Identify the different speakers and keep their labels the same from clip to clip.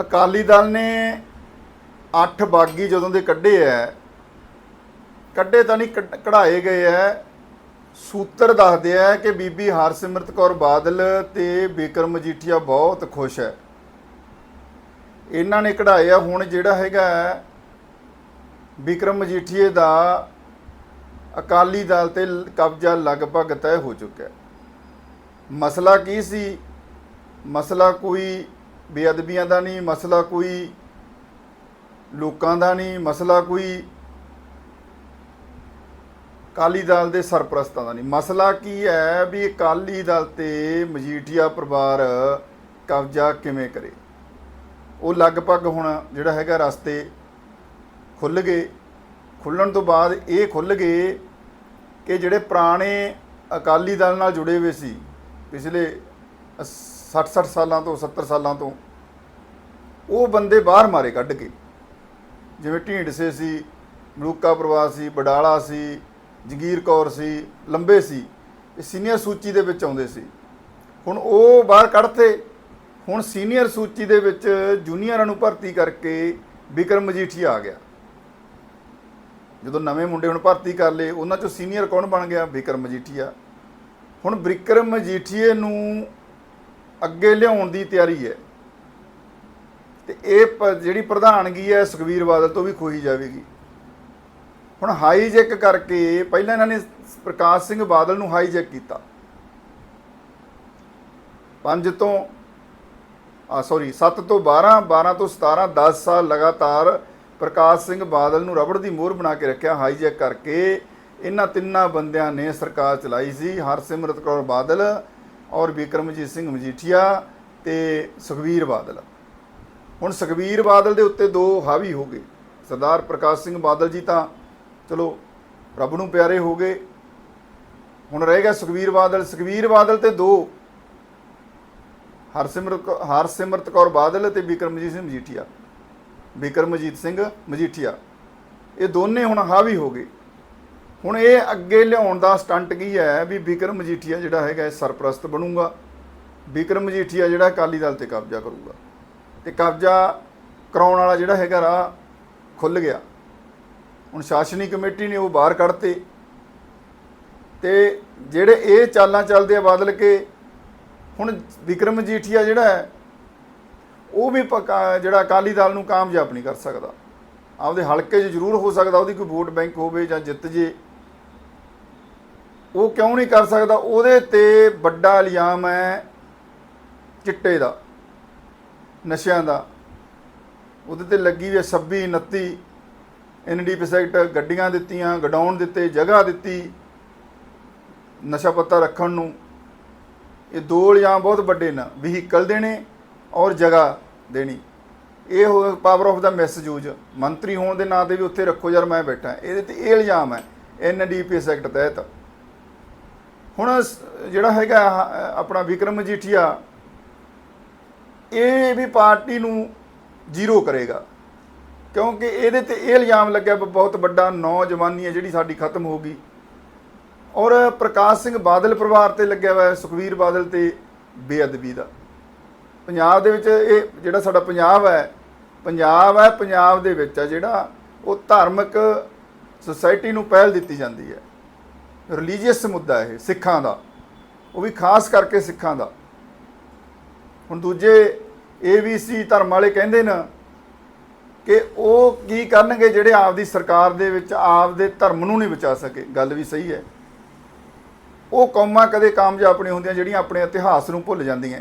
Speaker 1: ਅਕਾਲੀ ਦਲ ਨੇ ਅੱਠ ਬਾਗੀ ਜਦੋਂ ਦੇ ਕੱਢੇ ਐ, ਕੱਢੇ ਤਾਂ ਨਹੀਂ, ਕੱਢ- ਕਢਾਏ ਗਏ ਐ। ਸੂਤਰ ਦੱਸਦੇ ਆ ਕਿ ਬੀਬੀ ਹਰਸਿਮਰਤ ਕੌਰ ਬਾਦਲ ਤੇ ਬਿਕਰਮ ਮਜੀਠੀਆ ਬਹੁਤ ਖੁਸ਼ ਹੈ ਇਹਨਾਂ ਨੇ ਕਢਾਇਆ ਹੁਣ ਜਿਹੜਾ ਹੈਗਾ ਬਿਕਰਮ ਮਜੀਠੀਏ ਦਾ ਅਕਾਲੀ ਦਲ ਤੇ ਕਬਜ਼ਾ ਲਗਭਗ ਤੈਅ ਹੋ ਚੁੱਕਾ ਹੈ ਮਸਲਾ ਕੀ ਸੀ? ਮਸਲਾ ਕੋਈ ਬੇਅਦਬੀਆਂ ਦਾ ਨਹੀਂ, ਮਸਲਾ ਕੋਈ, ਲੋਕਾਂ ਦਾ ਨਹੀਂ, ਮਸਲਾ ਕੋਈ ਅਕਾਲੀ ਦਲ ਦੇ ਸਰਪ੍ਰਸਤਾਂ ਦਾ ਨਹੀਂ। ਮਸਲਾ ਕੀ ਹੈ ਵੀ ਅਕਾਲੀ ਦਲ ਤੇ ਮਜੀਠੀਆ ਪਰਿਵਾਰ ਕਬਜ਼ਾ ਕਿਵੇਂ ਕਰੇ? ਉਹ ਲਗਭਗ ਹੁਣ ਜਿਹੜਾ ਹੈਗਾ ਰਸਤੇ ਖੁੱਲ ਗਏ। ਖੁੱਲਣ ਤੋਂ ਬਾਅਦ ਇਹ ਖੁੱਲ ਗਏ ਕਿ ਜਿਹੜੇ ਪੁਰਾਣੇ ਅਕਾਲੀ ਦਲ ਨਾਲ ਜੁੜੇ ਹੋਏ ਸੀ, ਪਿਛਲੇ 60-60 ਸਾਲਾਂ ਤੋਂ 70 ਸਾਲਾਂ ਤੋਂ ਉਹ ਬੰਦੇ ਬਾਹਰ ਮਾਰੇ ਕੱਢ ਕੇ। ਜਿਵੇਂ ਢੀਂਡਸੇ ਸੀ ਮਲੂਕਾ ਪਰਿਵਾਰ ਸੀ, ਬਡਾਲਾ ਸੀ, ਜਗੀਰ ਕੌਰ ਸੀ, ਲੰਬੇ ਸੀ, ਇਹ ਸੀਨੀਅਰ ਸੂਚੀ ਦੇ ਵਿੱਚ ਆਉਂਦੇ ਸੀ। ਹੁਣ ਉਹ ਬਾਹਰ ਕੱਢਤੇ। ਹੁਣ ਸੀਨੀਅਰ ਸੂਚੀ ਦੇ ਵਿੱਚ ਜੂਨੀਅਰਾਂ ਨੂੰ ਭਰਤੀ ਕਰਕੇ ਵਿਕਰਮ ਮਜੀਠੀਆ ਆ ਗਿਆ। ਜਦੋਂ ਨਵੇਂ ਮੁੰਡੇ ਹੁਣ ਭਰਤੀ ਕਰ ਲਏ, ਉਹਨਾਂ ਚੋਂ ਸੀਨੀਅਰ ਕੌਣ ਬਣ ਗਿਆ? ਵਿਕਰਮ ਮਜੀਠੀਆ। ਹੁਣ ਵਿਕਰਮ ਮਜੀਠੀਏ ਨੂੰ ਅੱਗੇ ਲਿਆਉਣ ਦੀ ਤਿਆਰੀ ਹੈ। ਤੇ ਇਹ ਪ- ਜਿਹੜੀ ਪ੍ਰਧਾਨਗੀ ਹੈ ਸੁਖਵੀਰ ਬਾਦਲ ਤੋਂ ਵੀ ਖੋਈ ਜਾਵੇਗੀ। ਹੁਣ ਹਾਈਜੈਕ ਕਰਕੇ ਪਹਿਲਾਂ ਇਹਨਾਂ ਨੇ ਪ੍ਰਕਾਸ਼ ਸਿੰਘ ਬਾਦਲ ਨੂੰ ਹਾਈਜੈਕ ਕੀਤਾ। ਪੰਜ ਤੋਂ, ਆ ਸੌਰੀ 7 ਤੋਂ 12 12 ਤੋਂ 17 10 ਸਾਲ ਲਗਾਤਾਰ ਪ੍ਰਕਾਸ਼ ਸਿੰਘ ਬਾਦਲ ਨੂੰ ਰਬੜ ਦੀ ਮੋਹਰ ਬਣਾ ਕੇ ਰੱਖਿਆ ਹਾਈਜੈਕ ਕਰਕੇ। ਇਹਨਾਂ ਤਿੰਨਾਂ ਬੰਦਿਆਂ ਨੇ ਸਰਕਾਰ ਚਲਾਈ ਸੀ। ਹਰਸਿਮਰਤ ਕੌਰ ਬਾਦਲ ਔਰ ਵਿਕਰਮਜੀਤ ਸਿੰਘ ਮਜੀਠੀਆ ਤੇ ਸੁਖਵੀਰ ਬਾਦਲ। ਹੁਣ ਸੁਖਵੀਰ ਬਾਦਲ ਦੇ ਉੱਤੇ ਦੋ ਹਾਵੀ ਹੋ ਗਏ। ਸਰਦਾਰ ਪ੍ਰਕਾਸ਼ ਸਿੰਘ ਬਾਦਲ ਜੀ ਤਾਂ ਚਲੋ ਰੱਬ ਨੂੰ ਪਿਆਰੇ ਹੋ ਗਏ। ਹੁਣ ਰਹਿ ਗਿਆ ਸੁਖਵੀਰ ਬਾਦਲ। ਸੁਖਵੀਰ ਬਾਦਲ ਤੇ ਦੋ ਹਰਸਿਮਰਤ ਕੌ- ਹਰਸਿਮਰਤ ਕੌਰ ਬਾਦਲ ਤੇ ਬਿਕਰਮਜੀਤ ਸਿੰਘ ਮਜੀਠੀਆ। ਬਿਕਰਮਜੀਤ ਸਿੰਘ ਮਜੀਠੀਆ। ਇਹ ਦੋਨੇ ਹੁਣ ਹਾਵੀ ਹੋ ਗਏ। ਹੁਣ ਇਹ ਅੱਗੇ ਲਿਆਉਣ ਦਾ ਸਟੰਟ ਕੀ ਹੈ? ਵੀ ਬਿਕਰਮ ਮਜੀਠੀਆ ਜਿਹੜਾ ਹੈਗਾ ਇਹ ਸਰਪ੍ਰਸਤ ਬਣੂਗਾ। ਬਿਕਰਮ ਮਜੀਠੀਆ ਜਿਹੜਾ ਅਕਾਲੀ ਦਲ ਤੇ ਕਬਜ਼ਾ ਕਰੂਗਾ। ਤੇ ਕਬਜ਼ਾ ਕਰਾਉਣ ਵਾਲਾ ਜਿਹੜਾ ਹੈਗਾ ਰਾਹ ਖੁੱਲ ਗਿਆ। ਹੁਣ ਸ਼ਾਸਨੀ ਕਮੇਟੀ ਨੇ ਉਹ ਬਾਹਰ ਕੱਢਤੇ। ਤੇ ਜਿਹੜੇ ਇਹ ਚਾਲਾਂ ਚੱਲਦੇ ਆ ਬਦਲ ਕੇ, ਹੁਣ ਵਿਕਰਮ ਮਜੀਠੀਆ ਜਿਹੜਾ ਹੈ, ਉਹ ਵੀ ਪਕਾ- ਜਿਹੜਾ ਅਕਾਲੀ ਦਲ ਨੂੰ ਕਾਮਯਾਬ ਨਹੀਂ ਕਰ ਸਕਦਾ। ਆਪਦੇ ਹਲਕੇ 'ਚ ਜ਼ਰੂਰ ਹੋ ਸਕਦਾ ਉਹਦੀ ਕੋਈ ਵੋਟ ਬੈਂਕ ਹੋਵੇ ਜਾਂ ਜਿੱਤ ਜੇ। ਉਹ ਕਿਉਂ ਨਹੀਂ ਕਰ ਸਕਦਾ? ਉਹਦੇ ਤੇ ਵੱਡਾ ਇਲਜ਼ਾਮ ਹੈ ਚਿੱਟੇ ਦਾ, ਨਸ਼ਿਆਂ ਦਾ। ਉਹਦੇ ਤੇ ਲੱਗੀ ਹੋਈ ਹੈ 26 29 ਐਨਡੀਪੀ ਸੈਕਟ ਗੱਡੀਆਂ ਦਿੱਤੀਆਂ ਗਡਾਉਣ ਦਿੱਤੇ, ਜਗ੍ਹਾ ਦਿੱਤੀ ਨਸ਼ਾ ਪੱਤਾ ਰੱਖਣ ਨੂੰ। ਇਹ ਦੋ ਇਲਜ਼ਾਮ ਬਹੁਤ ਵੱਡੇ ਨੇ, ਵਹੀਕਲ ਦੇਣੇ ਔਰ ਜਗ੍ਹਾ ਦੇਣੀ। ਇਹ ਹੋ ਪਾਵਰ ਆਫ ਦਾ ਮਿਸਯੂਜ ਮੰਤਰੀ ਹੋਣ ਦੇ ਨਾਂ ਤੇ ਵੀ ਉੱਥੇ ਰੱਖੋ ਯਾਰ, ਮੈਂ ਬੈਠਾ। ਇਹਦੇ ਤੇ ਇਹ ਇਲਜ਼ਾਮ ਹੈ ਐਨਡੀਪੀ ਸੈਕਟ ਤਹਿਤ। ਹੁਣ ਸ- ਜਿਹੜਾ ਹੈਗਾ ਆਹ, ਆਪਣਾ ਵਿਕਰਮ ਮਜੀਠੀਆ ਇਹ ਵੀ ਪਾਰਟੀ ਨੂੰ ਜ਼ੀਰੋ ਕਰੇਗਾ। ਕਿਉਂਕਿ ਇਹਦੇ ਤੇ ਇਹ ਇਲਜ਼ਾਮ ਲੱਗਿਆ ਵੀ ਬਹੁਤ ਵੱਡਾ ਨੌਜਵਾਨੀ ਹੈ ਜਿਹੜੀ ਸਾਡੀ ਖਤਮ ਹੋ ਗਈ। ਔਰ ਪ੍ਰਕਾਸ਼ ਸਿੰਘ ਬਾਦਲ ਪਰਿਵਾਰ ਤੇ ਲੱਗਿਆ ਹੋਇਆ ਹੈ, ਸੁਖਵੀਰ ਬਾਦਲ ਤੇ ਬੇਅਦਬੀ ਦਾ। ਪੰਜਾਬ ਦੇ ਵਿੱਚ ਇਹ ਜਿਹੜਾ ਸਾਡਾ ਪੰਜਾਬ ਹੈ ਪੰਜਾਬ ਹੈ ਪੰਜਾਬ ਦੇ ਵਿੱਚ ਹੈ ਜਿਹੜਾ ਉਹ ਧਾਰਮਿਕ ਸੁਸਾਇਟੀ ਨੂੰ ਪਹਿਲ ਦਿੱਤੀ ਜਾਂਦੀ ਹੈ। ਰਿਲੀਜੀਅਸ ਮੁੱਦਾ ਇਹ, ਸਿੱਖਾਂ ਦਾ। ਉਹ ਵੀ ਖਾਸ ਕਰਕੇ ਸਿੱਖਾਂ ਦਾ। ਹੁਣ ਦੂਜੇ ਏਬੀਸੀ ਧਰਮ ਵਾਲੇ ਕਹਿੰਦੇ ਨੇ ਕਿ ਉਹ ਕੀ ਕਰਨਗੇ ਜਿਹੜੇ ਆਪਦੀ ਸਰਕਾਰ ਦੇ ਵਿੱਚ ਆਪਦੇ ਧਰਮ ਨੂੰ ਨਹੀਂ ਬਚਾ ਸਕੇ। ਗੱਲ ਵੀ ਸਹੀ ਹੈ। ਉਹ ਕੌਮਾਂ ਕਦੇ ਕਾਮਯਾਬ ਨਹੀਂ ਹੁੰਦੀਆਂ ਜਿਹੜੀਆਂ ਆਪਣੇ ਇਤਿਹਾਸ ਨੂੰ ਭੁੱਲ ਜਾਂਦੀਆਂ।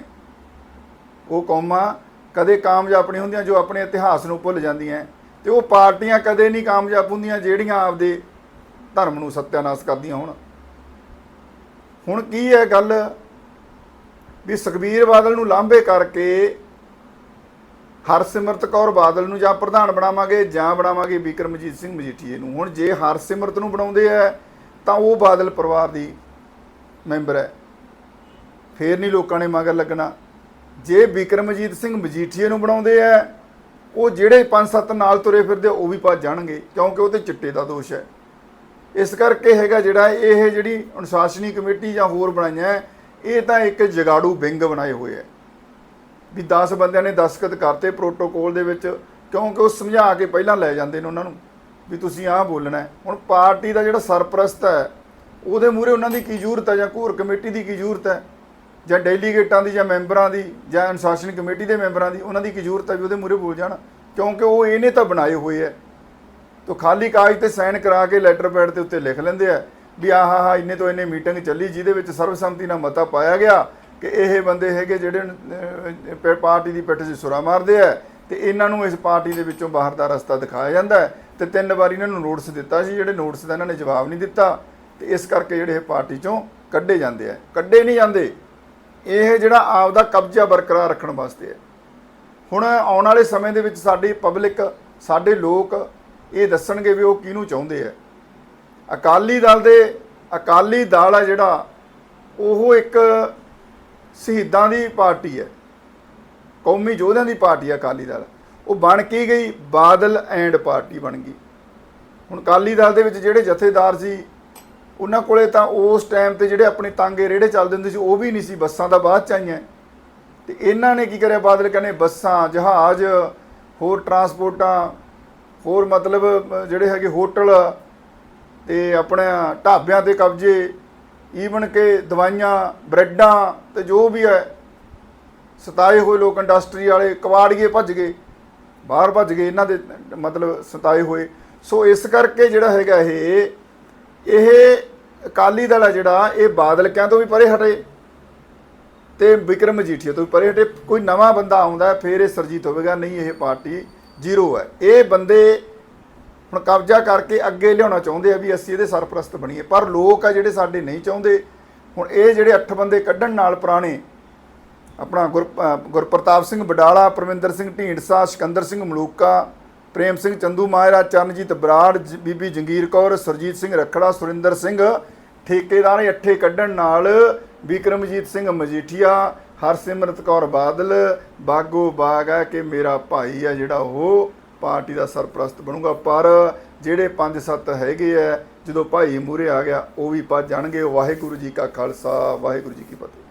Speaker 1: ਉਹ ਕੌਮਾਂ ਕਦੇ ਕਾਮਯਾਬ ਨਹੀਂ ਹੁੰਦੀਆਂ ਜੋ ਆਪਣੇ ਇਤਿਹਾਸ ਨੂੰ ਭੁੱਲ ਜਾਂਦੀਆਂ। ਤੇ ਉਹ ਪਾਰਟੀਆਂ ਕਦੇ ਨਹੀਂ ਕਾਮਯਾਬ ਹੁੰਦੀਆਂ ਜਿਹੜੀਆਂ ਆਪਦੇ ਧਰਮ ਨੂੰ ਸਤਿਆਨਾਸ਼ ਕਰਦੀਆਂ ਹੋਣ। ਹੁਣ ਕੀ ਹੈ ਗੱਲ? ਵੀ ਸੁਖਬੀਰ ਬਾਦਲ ਨੂੰ ਲਾਂਭੇ ਕਰਕੇ ਹਰਸਿਮਰਤ ਕੌਰ ਬਾਦਲ ਨੂੰ ਜਾਂ ਪ੍ਰਧਾਨ ਬਣਾਵਾਂਗੇ ਜਾਂ ਬਣਾਵਾਂਗੇ ਬਿਕਰਮਜੀਤ ਸਿੰਘ ਮਜੀਠੀਏ ਨੂੰ। ਹੁਣ ਜੇ ਹਰਸਿਮਰਤ ਨੂੰ ਬਣਾਉਂਦੇ ਆ, ਤਾਂ ਉਹ ਬਾਦਲ ਪਰਿਵਾਰ ਦੀ ਮੈਂਬਰ ਹੈ। ਫੇਰ ਨਹੀਂ ਲੋਕਾਂ ਨੇ ਮਗਰ ਲੱਗਣਾ। ਜੇ ਬਿਕਰਮਜੀਤ ਸਿੰਘ ਮਜੀਠੀਏ ਨੂੰ ਬਣਾਉਂਦੇ ਆ, ਉਹ ਜਿਹੜੇ ਪੰਜ ਸੱਤ ਨਾਲ ਤੁਰੇ ਫਿਰਦੇ ਉਹ ਵੀ ਭੱਜ ਜਾਣਗੇ, ਕਿਉਂਕਿ ਉਹ ਤੇ ਚਿੱਟੇ ਦਾ ਦੋਸ਼ ਹੈ। ਇਸ ਕਰਕੇ ਹੈਗਾ ਜਿਹੜਾ ਇਹ ਜਿਹੜੀ ਅਨੁਸ਼ਾਸਨੀ ਕਮੇਟੀ ਜਾਂ ਹੋਰ ਬਣਾਈਆਂ ਹੈ, ਇਹ ਤਾਂ ਇੱਕ ਜਗਾੜੂ ਵਿੰਗ ਬਣਾਏ ਹੋਏ ਹੈ ਵੀ 10 ਬੰਦਿਆਂ ਨੇ ਦਸਤਖਤ ਕਰਤੇ ਪ੍ਰੋਟੋਕੋਲ ਦੇ ਵਿੱਚ ਕਿਉਂਕਿ ਉਹ ਸਮਝਾ ਕੇ ਪਹਿਲਾਂ ਲੈ ਜਾਂਦੇ ਨੇ ਉਹਨਾਂ ਨੂੰ ਵੀ ਤੁਸੀਂ ਆਹ ਬੋਲਣਾ ਹੁਣ ਪਾਰਟੀ ਦਾ ਜਿਹੜਾ ਸਰਪ੍ਰਸਤ ਹੈ ਉਹਦੇ ਮੂਹਰੇ ਉਹਨਾਂ ਦੀ ਕੀ ਜ਼ਰੂਰਤ ਹੈ ਜਾਂ ਘੋਰ ਕਮੇਟੀ ਦੀ ਕੀ ਜ਼ਰੂਰਤ ਹੈ? ਜਾਂ ਡੈਲੀਗੇਟਾਂ ਦੀ ਜਾਂ ਮੈਂਬਰਾਂ ਦੀ ਜਾਂ ਅਨੁਸ਼ਾਸਨ ਕਮੇਟੀ ਦੇ ਮੈਂਬਰਾਂ ਦੀ ਉਹਨਾਂ ਦੀ ਕੀ ਜ਼ਰੂਰਤ ਹੈ ਵੀ ਉਹਦੇ ਮੂਹਰੇ ਬੋਲ ਜਾਣ? ਕਿਉਂਕਿ ਉਹ ਇਹਨੇ ਤਾਂ ਬਣਾਏ ਹੋਏ ਹੈ ਤੋ ਖਾਲੀ ਕਾਗਜ਼ ਤੇ ਸਾਈਨ ਕਰਾ ਕੇ ਲੈਟਰ ਪੈਡ ਦੇ ਉੱਤੇ ਲਿਖ ਲੈਂਦੇ ਆ ਵੀ ਆਹ ਹਾ ਇੰਨੇ ਤੋਂ ਇੰਨੇ ਮੀਟਿੰਗ ਚੱਲੀ, ਜਿਹਦੇ ਵਿੱਚ ਸਰਬਸੰਮਤੀ ਨਾਲ ਮਤਾ ਪਾਇਆ ਗਿਆ ਕਿ ਇਹ ਬੰਦੇ ਹੈਗੇ ਜਿਹੜੇ ਪਾਰਟੀ ਦੀ ਪਿੱਠ 'ਚ ਸੁਰਾ ਮਾਰਦੇ ਆ ਤੇ ਇਹਨਾਂ ਨੂੰ ਇਸ ਪਾਰਟੀ ਦੇ ਵਿੱਚੋਂ ਬਾਹਰ ਦਾ ਰਸਤਾ ਦਿਖਾਇਆ ਜਾਂਦਾ ਹੈ। ਤੇ ਤਿੰਨ ਵਾਰੀ ਇਹਨਾਂ ਨੂੰ ਨੋਟਿਸ ਦਿੱਤਾ ਸੀ, ਜਿਹੜੇ ਨੋਟਿਸ ਦਾ ਇਹਨਾਂ ਨੇ ਜਵਾਬ ਨਹੀਂ ਦਿੱਤਾ। ਤੇ ਇਸ ਕਰਕੇ ਜਿਹੜੇ ਇਹ ਪਾਰਟੀ 'ਚੋਂ ਕੱਢੇ ਜਾਂਦੇ ਆ। ਕੱਢੇ ਨਹੀਂ ਜਾਂਦੇ। ਇਹ ਜਿਹੜਾ ਆਪਦਾ ਕਬਜ਼ਾ ਬਰਕਰਾਰ ਰੱਖਣ ਵਾਸਤੇ ਹੈ। ਹੁਣ ਆਉਣ ਵਾਲੇ ਸਮੇਂ ਦੇ ਵਿੱਚ ਸਾਡੀ ਪਬਲਿਕ, ਸਾਡੇ ਲੋਕ ਇਹ ਦੱਸਣਗੇ ਵੀ ਉਹ ਕਿਹਨੂੰ ਚਾਹੁੰਦੇ ਆ। ਅਕਾਲੀ ਦਲ ਦੇ, ਅਕਾਲੀ ਦਲ ਆ ਜਿਹੜਾ, ਉਹ ਇੱਕ ਸ਼ਹੀਦਾਂ ਦੀ ਪਾਰਟੀ ਹੈ ਕੌਮੀ ਯੋਧਿਆਂ ਦੀ ਪਾਰਟੀ ਹੈ ਅਕਾਲੀ ਦਲ। ਉਹ ਬਣ ਕੀ ਗਈ? ਬਾਦਲ ਐਂਡ ਪਾਰਟੀ ਬਣ ਗਈ। ਹੁਣ ਅਕਾਲੀ ਦਲ ਦੇ ਵਿੱਚ ਜਿਹੜੇ ਜਥੇਦਾਰ ਸੀ, ਉਹਨਾਂ ਕੋਲੇ ਤਾਂ ਉਸ ਟਾਈਮ ਤੇ ਜਿਹੜੇ ਆਪਣੇ ਤਾਂਗੇ ਰੇੜੇ ਚੱਲਦੇ ਹੁੰਦੇ ਸੀ, ਉਹ ਵੀ ਨਹੀਂ ਸੀ। ਬੱਸਾਂ ਦਾ ਬਾਅਦ ਚ ਆਈਆਂ। ਤੇ ਇਹਨਾਂ ਨੇ ਕੀ ਕਰਿਆ? ਬਾਦਲ ਕਹਿੰਦੇ, ਬੱਸਾਂ, ਜਹਾਜ਼, ਹੋਰ ਟਰਾਂਸਪੋਰਟਾਂ ਹੋਰ ਮਤਲਬ ਜਿਹੜੇ ਹੈਗੇ ਹੋਟਲ ਤੇ ਆਪਣਾ ਢਾਬਿਆਂ ਤੇ ਕਬਜ਼ੇ ਈਵਨ ਕਿ ਦਵਾਈਆਂ ਬ੍ਰੈਡਾਂ ਤੇ ਜੋ ਵੀ ਹੈ ਸਤਾਏ ਹੋਏ ਲੋਕ ਇੰਡਸਟਰੀ ਵਾਲੇ ਕਵਾੜੀਏ ਭੱਜ ਗਏ ਬਾਹਰ ਭੱਜ ਗਏ ਇਹਨਾਂ ਦੇ ਮਤਲਬ ਸਤਾਏ ਹੋਏ। ਸੋ ਇਸ ਕਰਕੇ ਜਿਹੜਾ ਹੈਗਾ ਇਹ ਇਹ ਅਕਾਲੀ ਦਲ ਆ ਜਿਹੜਾ ਇਹ ਬਾਦਲ ਕਿਆਂ ਤੋਂ ਵੀ ਪਰੇ ਹਟੇ ਤੇ ਵਿਕਰਮ ਮਜੀਠੀਆ ਤੋਂ ਵੀ ਪਰੇ ਹਟੇ। ਕੋਈ ਨਵਾਂ ਬੰਦਾ ਆਉਂਦਾ ਹੈ, ਫਿਰ ਇਹ ਸਰਜੀਤ ਹੋਵੇਗਾ ਨਹੀਂ ਇਹ ਪਾਰਟੀ। ਜ਼ੀਰੋ ਹੈ। ਇਹ ਬੰਦੇ ਹੁਣ ਕਬਜ਼ਾ ਕਰਕੇ ਅੱਗੇ ਲਿਆਉਣਾ ਚਾਹੁੰਦੇ ਆ ਵੀ ਅਸੀਂ ਇਹਦੇ ਸਰਪ੍ਰਸਤ ਬਣੀਏ। ਪਰ ਲੋਕ ਆ ਜਿਹੜੇ ਸਾਡੇ ਨਹੀਂ ਚਾਹੁੰਦੇ, ਹੁਣ ਇਹ ਜਿਹੜੇ ਅੱਠ ਬੰਦੇ ਕੱਢਣ ਨਾਲ ਪੁਰਾਣੇ ਆਪਣਾ ਗੁਰ ਗੁਰਪ੍ਰਤਾਪ ਸਿੰਘ ਬਡਾਲਾ ਪਰਮਿੰਦਰ ਸਿੰਘ ਢੀਂਡਸਾ, ਸਿਕੰਦਰ ਸਿੰਘ ਮਲੂਕਾ, ਪ੍ਰੇਮ ਸਿੰਘ ਚੰਦੂ ਮਾਇਰਾ ਚਰਨਜੀਤ ਬਰਾੜ, ਜ- ਬੀਬੀ ਜੰਗੀਰ ਕੌਰ, ਸਰਜੀਤ ਸਿੰਘ ਰਖੜਾ, ਸੁਰਿੰਦਰ ਸਿੰਘ, ਠੇਕੇਦਾਰ ਅੱਠੇ ਕੱਢਣ ਨਾਲ ਵਿਕਰਮਜੀਤ ਸਿੰਘ ਮਜੀਠੀਆ ਹਰਸਿਮਰਤ ਕੌਰ ਬਾਦਲ, ਬਾਗੋ ਬਾਗ ਹੈ ਕਿ ਮੇਰਾ ਭਾਈ ਆ ਜਿਹੜਾ ਉਹ ਪਾਰਟੀ ਦਾ ਸਰਪ੍ਰਸਤ ਬਣੂਗਾ, ਪਰ ਜਿਹੜੇ ਪੰਜ ਸੱਤ ਹੈਗੇ ਆ, ਜਦੋਂ ਭਾਈ ਮੂਰੇ ਆ ਗਿਆ, ਉਹ ਵੀ ਭੱਜ ਜਾਣਗੇ। ਵਾਹਿਗੁਰੂ ਜੀ ਕਾ ਖਾਲਸਾ, ਵਾਹਿਗੁਰੂ ਜੀ ਕੀ ਫਤਿਹ।